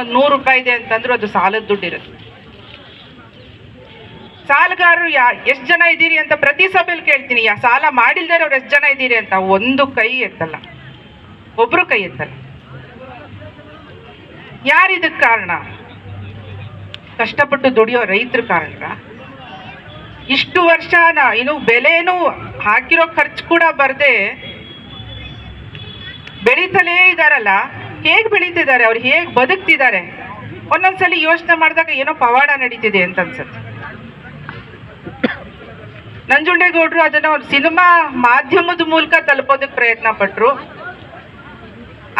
ನೂರು ರೂಪಾಯಿ ಇದೆ ಅಂತಂದ್ರು ಅದು ಸಾಲದ ದುಡ್ಡಿರುತ್ತೆ. ಸಾಲಗಾರರು ಯಾ, ಎಷ್ಟು ಜನ ಇದ್ದೀರಿ ಅಂತ ಪ್ರತಿ ಸಭೆಯಲ್ಲಿ ಕೇಳ್ತೀನಿ. ಯಾ, ಸಾಲ ಮಾಡಿಲ್ದೇ ಅವ್ರು ಎಷ್ಟು ಜನ ಇದ್ದೀರಿ ಅಂತ ಒಂದು ಕೈ ಎತ್ತಲ್ಲ. ಒಬ್ರು ಕೈ ಎತ್ತಲ್ಲ. ಯಾರಿದಕ್ಕೆ ಕಾರಣ? ಕಷ್ಟಪಟ್ಟು ದುಡಿಯೋ ರೈತರ ಕಾರಣ. ಇಷ್ಟು ವರ್ಷ ಇನ್ನು ಬೆಲೆನೂ ಹಾಕಿರೋ ಖರ್ಚು ಕೂಡ ಬರದೆ ಬೆಳೀತಲೇ ಇದಾರಲ್ಲ. ಹೇಗ್ ಬೆಳೀತಿದ್ದಾರೆ? ಅವ್ರು ಹೇಗೆ ಬದುಕ್ತಿದ್ದಾರೆ? ಒಂದೊಂದ್ಸಲಿ ಯೋಚನೆ ಮಾಡಿದಾಗ ಏನೋ ಪವಾಡ ನಡೀತಿದೆ ಅಂತ ಅನ್ಸುತ್ತೆ. ನಂಜುಂಡೇಗೌಡರು ಅದನ್ನ ಅವ್ರ ಸಿನಿಮಾ ಮಾಧ್ಯಮದ ಮೂಲಕ ತಲುಪೋದಕ್ಕೆ ಪ್ರಯತ್ನ ಪಟ್ರು.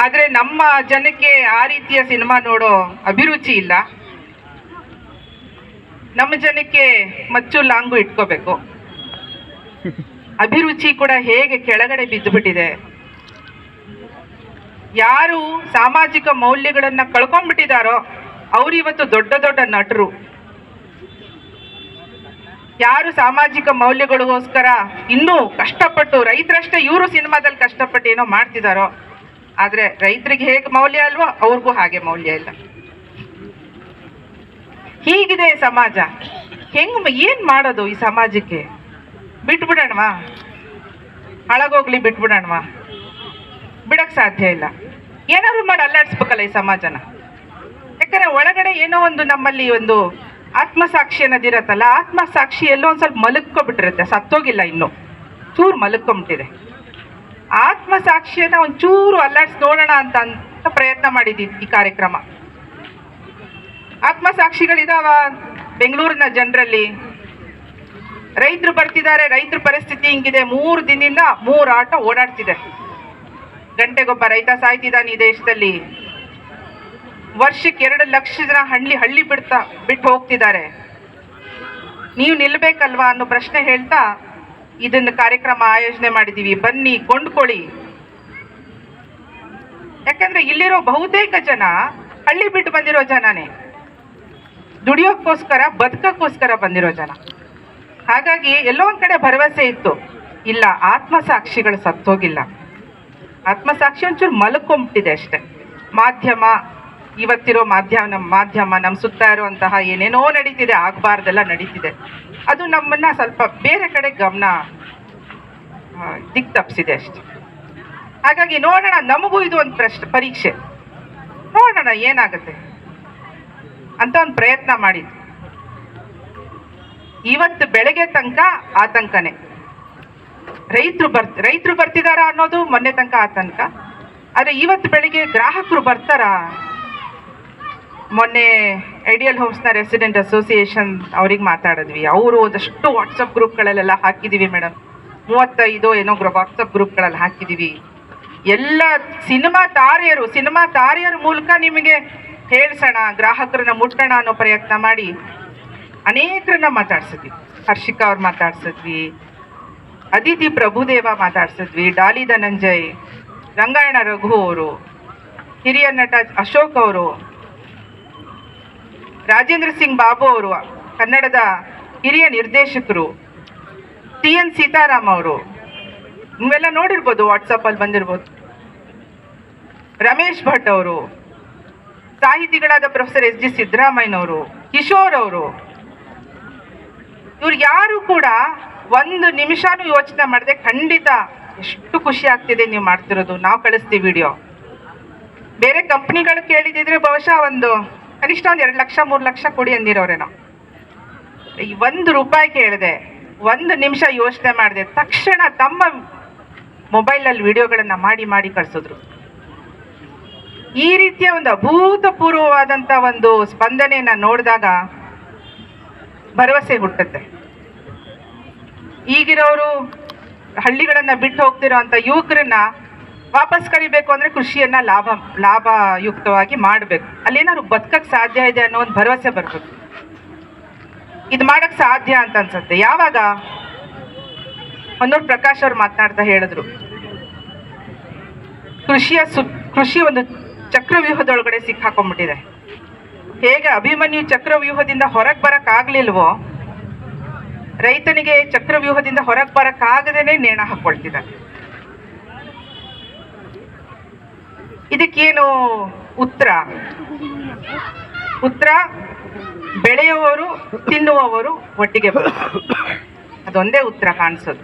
ಆದ್ರೆ ನಮ್ಮ ಜನಕ್ಕೆ ಆ ರೀತಿಯ ಸಿನಿಮಾ ನೋಡೋ ಅಭಿರುಚಿ ಇಲ್ಲ. ನಮ್ಮ ಜನಕ್ಕೆ ಮಚ್ಚು ಲಾಂಗು ಇಟ್ಕೋಬೇಕು. ಅಭಿರುಚಿ ಕೂಡ ಹೇಗೆ ಕೆಳಗಡೆ ಬಿದ್ದುಬಿಟ್ಟಿದೆ? ಯಾರು ಸಾಮಾಜಿಕ ಮೌಲ್ಯಗಳನ್ನು ಕಳ್ಕೊಂಡ್ಬಿಟ್ಟಿದಾರೋ ಅವರು ಇವತ್ತು ದೊಡ್ಡ ದೊಡ್ಡ ನಟರು. ಯಾರು ಸಾಮಾಜಿಕ ಮೌಲ್ಯಗಳಿಗೋಸ್ಕರ ಇನ್ನೂ ಕಷ್ಟಪಟ್ಟು, ರೈತರಷ್ಟೇ ಇವರು ಸಿನಿಮಾದಲ್ಲಿ ಕಷ್ಟಪಟ್ಟು ಏನೋ ಮಾಡ್ತಿದಾರೋ, ಆದರೆ ರೈತರಿಗೆ ಹೇಗೆ ಮೌಲ್ಯ ಅಲ್ವೋ ಅವ್ರಿಗೂ ಹಾಗೆ ಮೌಲ್ಯ ಇಲ್ಲ. ಹೀಗಿದೆ ಸಮಾಜ. ಹೆಂಗ್ ಏನು ಮಾಡೋದು ಈ ಸಮಾಜಕ್ಕೆ? ಬಿಟ್ಬಿಡೋಣವಾ? ಹಳಗೋಗ್ಲಿ ಬಿಟ್ಬಿಡೋಣವಾ? ಬಿಡಕ್ ಸಾಧ್ಯ ಇಲ್ಲ. ಏನಾದ್ರು ಮಾಡಿ ಅಲ್ಲಾಡಿಸ್ಬೇಕಲ್ಲ ಈ ಸಮಾಜನ. ಯಾಕಂದರೆ ಒಳಗಡೆ ಏನೋ ಒಂದು ನಮ್ಮಲ್ಲಿ ಒಂದು ಆತ್ಮಸಾಕ್ಷಿ ಅನ್ನೋದಿರತ್ತಲ್ಲ ಆತ್ಮಸಾಕ್ಷಿ ಎಲ್ಲೋ ಒಂದು ಸ್ವಲ್ಪ ಮಲಕ್ಕೊಬಿಟ್ಟಿರುತ್ತೆ ಸತ್ತೋಗಿಲ್ಲ ಇನ್ನು. ಚೂರು ಮಲಗ್ಕೊಂಬಿಟ್ಟಿದೆ. ಆತ್ಮಸಾಕ್ಷಿಯನ್ನ ಚೂರು ಅಲ್ಲಾಡ್ಸಿ ನೋಡೋಣ ಅಂತ ಅಂತ ಪ್ರಯತ್ನ ಮಾಡಿದ್ದೀವಿ ಈ ಕಾರ್ಯಕ್ರಮ. ಆತ್ಮಸಾಕ್ಷಿಗಳಿದಾವ ಬೆಂಗಳೂರಿನ ಜನರಲ್ಲಿ. ರೈತರು ಬರ್ತಿದ್ದಾರೆ, ರೈತರ ಪರಿಸ್ಥಿತಿ ಹಿಂಗಿದೆ. ಮೂರು ದಿನದಿಂದ ಮೂರು ಆಟ ಓಡಾಡ್ತಿದೆ. ಗಂಟೆಗೊಬ್ಬ ರೈತ ಸಾಯ್ತಿದ್ದಾನೆ ಈ ದೇಶದಲ್ಲಿ. ವರ್ಷಕ್ಕೆ ಎರಡು ಲಕ್ಷ ಜನ ಹಳ್ಳಿ ಹಳ್ಳಿ ಬಿಡ್ತಾ, ಬಿಟ್ಟು ಹೋಗ್ತಿದ್ದಾರೆ. ನೀವು ನಿಲ್ಬೇಕಲ್ವಾ ಅನ್ನೋ ಪ್ರಶ್ನೆ ಹೇಳ್ತಾ ಇದನ್ನು ಕಾರ್ಯಕ್ರಮ ಆಯೋಜನೆ ಮಾಡಿದ್ದೀವಿ. ಬನ್ನಿ, ಕೊಂಡ್ಕೊಳ್ಳಿ. ಯಾಕಂದ್ರೆ ಇಲ್ಲಿರೋ ಬಹುತೇಕ ಜನ ಹಳ್ಳಿ ಬಿಟ್ಟು ಬಂದಿರೋ ಜನನೇ. ದುಡಿಯೋಕ್ಕೋಸ್ಕರ, ಬದುಕಕ್ಕೋಸ್ಕರ ಬಂದಿರೋ ಜನ. ಹಾಗಾಗಿ ಎಲ್ಲೋ ಒಂದ್ ಕಡೆ ಭರವಸೆ ಇತ್ತು. ಇಲ್ಲ, ಆತ್ಮಸಾಕ್ಷಿಗಳು ಸತ್ತೋಗಿಲ್ಲ. ಆತ್ಮಸಾಕ್ಷಿ ಒಂಚೂರು ಮಲ್ಕೊಂಬಿಟ್ಟಿದೆ ಅಷ್ಟೆ. ಮಾಧ್ಯಮ, ಇವತ್ತಿರೋ ಮಾಧ್ಯಮ ನಮ್ಮ ಮಾಧ್ಯಮ ನಮ್ಮ ಸುತ್ತ ಇರುವಂತಹ ಏನೇನೋ ನಡೀತಿದೆ, ಆಗಬಾರ್ದೆಲ್ಲ ನಡೀತಿದೆ. ಅದು ನಮ್ಮನ್ನ ಸ್ವಲ್ಪ ಬೇರೆ ಕಡೆ ಗಮನ ದಿಕ್ ತಪ್ಪಿಸಿದೆ ಅಷ್ಟೆ. ಹಾಗಾಗಿ ನೋಡೋಣ, ನಮಗೂ ಇದು ಒಂದು ಪ್ರಶ್ನೆ ಪರೀಕ್ಷೆ. ನೋಡೋಣ, ಏನಾಗುತ್ತೆ? ಅಂತ ಒಂದು ಪ್ರಯತ್ನ ಮಾಡಿದ್ವಿ. ಇವತ್ತು ಬೆಳಗ್ಗೆ ತನಕ ಆತಂಕನೇ. ರೈತರು ಬರ್, ರೈತರು ಬರ್ತಿದಾರ ಅನ್ನೋದು ಮೊನ್ನೆ ತನಕ ಆ ತನಕ. ಆದರೆ ಇವತ್ತು ಬೆಳಿಗ್ಗೆ ಗ್ರಾಹಕರು ಬರ್ತಾರಾ? ಮೊನ್ನೆ ಐಡಿಯಲ್ ಹೋಮ್ಸ್ನ ರೆಸಿಡೆಂಟ್ ಅಸೋಸಿಯೇಷನ್ ಅವ್ರಿಗೆ ಮಾತಾಡಿದ್ವಿ. ಅವರು ಒಂದಷ್ಟು ವಾಟ್ಸಪ್ ಗ್ರೂಪ್ಗಳಲ್ಲೆಲ್ಲ ಹಾಕಿದ್ದೀವಿ ಮೇಡಮ್ ಮೂವತ್ತೈದು ಏನೋ ವಾಟ್ಸಪ್ ಗ್ರೂಪ್ಗಳಲ್ಲಿ ಹಾಕಿದ್ದೀವಿ ಎಲ್ಲ ಸಿನಿಮಾ ತಾರೆಯರು, ಸಿನಿಮಾ ತಾರೆಯರ ಮೂಲಕ ನಿಮಗೆ ಹೇಳ್ಸೋಣ, ಗ್ರಾಹಕರನ್ನ ಮುಟ್ಟೋಣ ಅನ್ನೋ ಪ್ರಯತ್ನ ಮಾಡಿ ಅನೇಕರನ್ನ ಮಾತಾಡ್ಸಿದ್ವಿ. ಹರ್ಷಿಕಾ ಅವ್ರು ಮಾತಾಡ್ಸಿದ್ವಿ. ಅದಿತಿ ಪ್ರಭುದೇವ ಮಾತಾಡ್ಸಿದ್ವಿ, ಡಾಲಿ ಧನಂಜಯ್, ರಂಗಾಯಣ ರಘು ಅವರು, ಹಿರಿಯ ನಟ ಅಶೋಕ್ ಅವರು, ರಾಜೇಂದ್ರ ಸಿಂಗ್ ಬಾಬು ಅವರು, ಕನ್ನಡದ ಹಿರಿಯ ನಿರ್ದೇಶಕರು, ಟಿ ಎನ್ ಸೀತಾರಾಮ್ ಅವರು ನೀವೆಲ್ಲ ನೋಡಿರ್ಬೋದು ವಾಟ್ಸಪ್ಪಲ್ಲಿ ಬಂದಿರ್ಬೋದು. ರಮೇಶ್ ಭಟ್ ಅವರು, ಸಾಹಿತಿಗಳಾದ ಪ್ರೊಫೆಸರ್ ಎಸ್ ಜಿ ಸಿದ್ದರಾಮಯ್ಯನವರು, ಕಿಶೋರ್ ಅವರು, ಇವ್ರು ಯಾರು ಕೂಡ ಒಂದು ನಿಮಿಷನೂ ಯೋಚನೆ ಮಾಡಿದೆ, ಖಂಡಿತ ಎಷ್ಟು ಖುಷಿ ಆಗ್ತಿದೆ ನೀವು ಮಾಡ್ತಿರೋದು. ನಾವು ಕಳಿಸ್ತೀವಿ ವಿಡಿಯೋ ಬೇರೆ ಕಂಪ್ನಿಗಳು ಕೇಳಿದಿದ್ರೆ ಬಹುಶಃ ಒಂದು ಕನಿಷ್ಠ ಒಂದು ಎರಡು ಲಕ್ಷ, ಮೂರು ಲಕ್ಷ ಕೊಡಿ ಅಂದಿರೋರೇನೋ ಈ ಒಂದು ರೂಪಾಯಿ ಕೇಳಿದೆ, ಒಂದು ನಿಮಿಷ ಯೋಚನೆ ಮಾಡಿದೆ, ತಕ್ಷಣ ತಮ್ಮ ಮೊಬೈಲಲ್ಲಿ ವಿಡಿಯೋಗಳನ್ನು ಮಾಡಿ ಮಾಡಿ ಕಳಿಸಿದ್ರು. ಈ ರೀತಿಯ ಒಂದು ಅಭೂತಪೂರ್ವವಾದಂಥ ಒಂದು ಸ್ಪಂದನೆಯನ್ನು ನೋಡಿದಾಗ ಭರವಸೆ ಹುಟ್ಟುತ್ತೆ. ಈಗಿರೋರು ಹಳ್ಳಿಗಳನ್ನು ಬಿಟ್ಟು ಹೋಗ್ತಿರೋ ಅಂತ ಯುವಕರನ್ನ ವಾಪಸ್ ಕರಿಬೇಕು ಅಂದ್ರೆ ಕೃಷಿಯನ್ನ ಲಾಭ, ಲಾಭಯುಕ್ತವಾಗಿ ಮಾಡಬೇಕು. ಅಲ್ಲೇನಾದ್ರು ಬದುಕಕ್ ಸಾಧ್ಯ ಇದೆ ಅನ್ನೋ ಒಂದು ಭರವಸೆ ಬರ್ಬೇಕು. ಇದು ಮಾಡೋಕ್ಕೆ ಸಾಧ್ಯ ಅಂತ ಅನ್ಸುತ್ತೆ. ಯಾವಾಗ? ಹೊನ್ನೂರು ಪ್ರಕಾಶ್ ಅವ್ರು ಮಾತನಾಡ್ತಾ ಹೇಳಿದ್ರು. ಕೃಷಿಯ ಸು, ಕೃಷಿ ಒಂದು ಚಕ್ರವ್ಯೂಹದೊಳಗಡೆ ಸಿಕ್ಕಾಕೊಂಡ್ಬಿಟ್ಟಿದೆ. ಹೇಗೆ ಅಭಿಮನ್ಯು ಚಕ್ರವ್ಯೂಹದಿಂದ ಹೊರಗೆ ಬರೋಕ್ಕಾಗಲಿಲ್ವೋ ರೈತನಿಗೆ ಚಕ್ರವ್ಯೂಹದಿಂದ ಹೊರಗೆ ಬರಕ್ಕಾಗದೇನೆ ನೇಣ ಹಾಕ್ಕೊಳ್ತಿದ್ದಾರೆ ಇದಕ್ಕೇನು ಉತ್ತರ? ಉತ್ತರ, ಬೆಳೆಯುವವರು, ತಿನ್ನುವವರು ಒಟ್ಟಿಗೆ. ಅದೊಂದೇ ಉತ್ತರ ಕಾಣಿಸೋದು.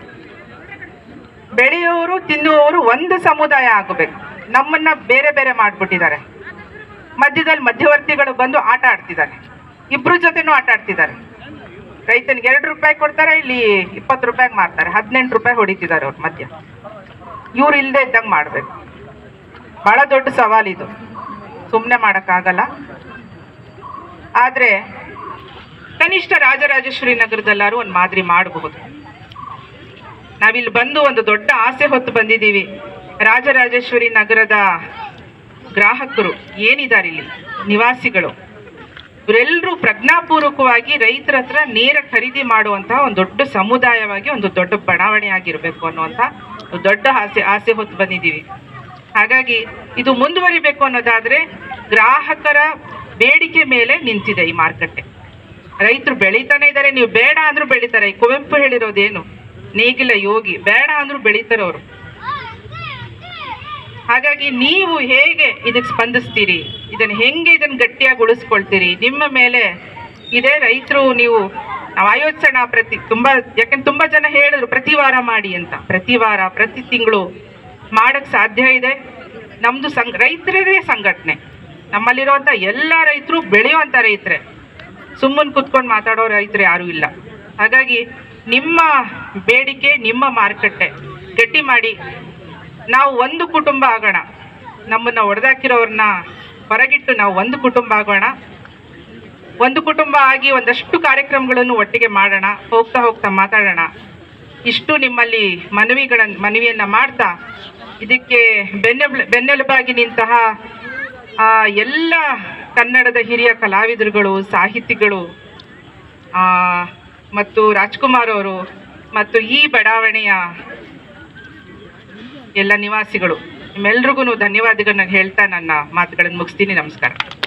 ಬೆಳೆಯುವವರು, ತಿನ್ನುವವರು ಒಂದು ಸಮುದಾಯ ಆಗಬೇಕು. ನಮ್ಮನ್ನ ಬೇರೆ ಬೇರೆ ಮಾಡಿಬಿಟ್ಟಿದ್ದಾರೆ. ಮಧ್ಯದಲ್ಲಿ ಮಧ್ಯವರ್ತಿಗಳು ಬಂದು ಆಟ ಆಡ್ತಿದ್ದಾರೆ. ಇಬ್ರು ಜೊತೆನೂ ಆಟ ಆಡ್ತಿದ್ದಾರೆ. ರೈತನಿಗೆ ಎರಡು ರೂಪಾಯಿ ಕೊಡ್ತಾರೆ, ಇಲ್ಲಿ ಇಪ್ಪತ್ತು ರೂಪಾಯಿಗೆ ಮಾರ್ತಾರೆ. ಹದಿನೆಂಟು ರೂಪಾಯಿ ಹೊಡಿತಿದ್ದಾರೆ ಅವ್ರ ಮಧ್ಯ. ಇವ್ರು ಇಲ್ಲದೆ ಇದ್ದಂಗೆ ಮಾಡಬೇಕು. ಭಾಳ ದೊಡ್ಡ ಸವಾಲಿದು ಸುಮ್ಮನೆ ಮಾಡೋಕ್ಕಾಗಲ್ಲ. ಆದರೆ ಕನಿಷ್ಠ ರಾಜರಾಜೇಶ್ವರಿ ನಗರದಲ್ಲಾರು ಒಂದು ಮಾದರಿ ಮಾಡಬಹುದು. ನಾವಿಲ್ಲಿ ಬಂದು ಒಂದು ದೊಡ್ಡ ಆಸೆ ಹೊತ್ತು ಬಂದಿದ್ದೀವಿ. ರಾಜರಾಜೇಶ್ವರಿ ನಗರದ ಗ್ರಾಹಕರು ಏನಿದ್ದಾರೆ ಇಲ್ಲಿ? ನಿವಾಸಿಗಳು. ಇವರೆಲ್ಲರೂ ಪ್ರಜ್ಞಾಪೂರ್ವಕವಾಗಿ ರೈತರ ಹತ್ರ ನೇರ ಖರೀದಿ ಮಾಡುವಂತಹ ಒಂದು ದೊಡ್ಡ ಸಮುದಾಯವಾಗಿ ಒಂದು ದೊಡ್ಡ ಬಡಾವಣೆ ಆಗಿರಬೇಕು ಅನ್ನುವಂಥ ದೊಡ್ಡ ಆಸೆ ಆಸೆ ಹೊತ್ತು ಬಂದಿದ್ದೀವಿ. ಹಾಗಾಗಿ ಇದು ಮುಂದುವರಿಬೇಕು ಅನ್ನೋದಾದ್ರೆ ಗ್ರಾಹಕರ ಬೇಡಿಕೆ ಮೇಲೆ ನಿಂತಿದೆ ಈ ಮಾರುಕಟ್ಟೆ. ರೈತರು ಬೆಳೀತಾನೆ ಇದ್ದಾರೆ. ನೀವು ಬೇಡ ಅಂದ್ರೂ ಬೆಳೀತಾರೆ. ಈ ಕುವೆಂಪು ಹೇಳಿರೋದೇನು? ನೇಗಿಲ ಯೋಗಿ. ಬೇಡ ಅಂದ್ರೂ ಬೆಳೀತಾರೆ ಅವರು. ಹಾಗಾಗಿ ನೀವು ಹೇಗೆ ಇದಕ್ಕೆ ಸ್ಪಂದಿಸ್ತೀರಿ? ಇದನ್ನು ಹೆಂಗೆ ಇದನ್ನು ಗಟ್ಟಿಯಾಗಿ ಉಳಿಸ್ಕೊಳ್ತೀರಿ ನಿಮ್ಮ ಮೇಲೆ ಇದೇ ರೈತರು, ನೀವು ನಾವು ಆಯೋಜಿಸೋಣ ಪ್ರತಿ ತುಂಬ, ಯಾಕಂದ್ರೆ ತುಂಬ ಜನ ಹೇಳಿದ್ರು, ಪ್ರತಿ ವಾರ ಮಾಡಿ ಅಂತ. ಪ್ರತಿ ವಾರ, ಪ್ರತಿ ತಿಂಗಳು ಮಾಡಕ್ಕೆ ಸಾಧ್ಯ ಇದೆ. ನಮ್ಮದು ಸಂಘ, ರೈತರದೇ ಸಂಘಟನೆ. ನಮ್ಮಲ್ಲಿರುವಂಥ ಎಲ್ಲ ರೈತರು ಬೆಳೆಯುವಂಥ ರೈತರೇ. ಸುಮ್ಮನೆ ಕುತ್ಕೊಂಡು ಮಾತಾಡೋ ರೈತರು ಯಾರೂ ಇಲ್ಲ. ಹಾಗಾಗಿ ನಿಮ್ಮ ಬೇಡಿಕೆ, ನಿಮ್ಮ ಮಾರುಕಟ್ಟೆ ಗಟ್ಟಿ ಮಾಡಿ ನಾವು ಒಂದು ಕುಟುಂಬ ಆಗೋಣ. ನಮ್ಮನ್ನ ಹೊಡೆದಾಕಿರೋರನ್ನ ಹೊರಗಿಟ್ಟು ನಾವು ಒಂದು ಕುಟುಂಬ ಆಗೋಣ. ಒಂದು ಕುಟುಂಬ ಆಗಿ ಒಂದಷ್ಟು ಕಾರ್ಯಕ್ರಮಗಳನ್ನು ಒಟ್ಟಿಗೆ ಮಾಡೋಣ, ಹೋಗ್ತಾ ಹೋಗ್ತಾ ಮಾತಾಡೋಣ. ಇಷ್ಟು ನಿಮ್ಮಲ್ಲಿ ಮನವಿಗಳ ಮನವಿಯನ್ನು ಮಾಡ್ತಾ ಇದಕ್ಕೆ ಬೆನ್ನೆಬ್, ಬೆನ್ನೆಲುಬಾಗಿ ನಿಂತಹ ಎಲ್ಲ ಕನ್ನಡದ ಹಿರಿಯ ಕಲಾವಿದರುಗಳು, ಸಾಹಿತಿಗಳು ಮತ್ತು ರಾಜ್ಕುಮಾರ್ ಅವರು ಮತ್ತು ಈ ಬಡಾವಣೆಯ ಎಲ್ಲ ನಿವಾಸಿಗಳು. ನಿಮ್ಮೆಲ್ರಿಗೂ ಧನ್ಯವಾದಗಳನ್ನ ಹೇಳ್ತಾ ನನ್ನ ಮಾತುಗಳನ್ನು ಮುಗಿಸ್ತೀನಿ. ನಮಸ್ಕಾರ.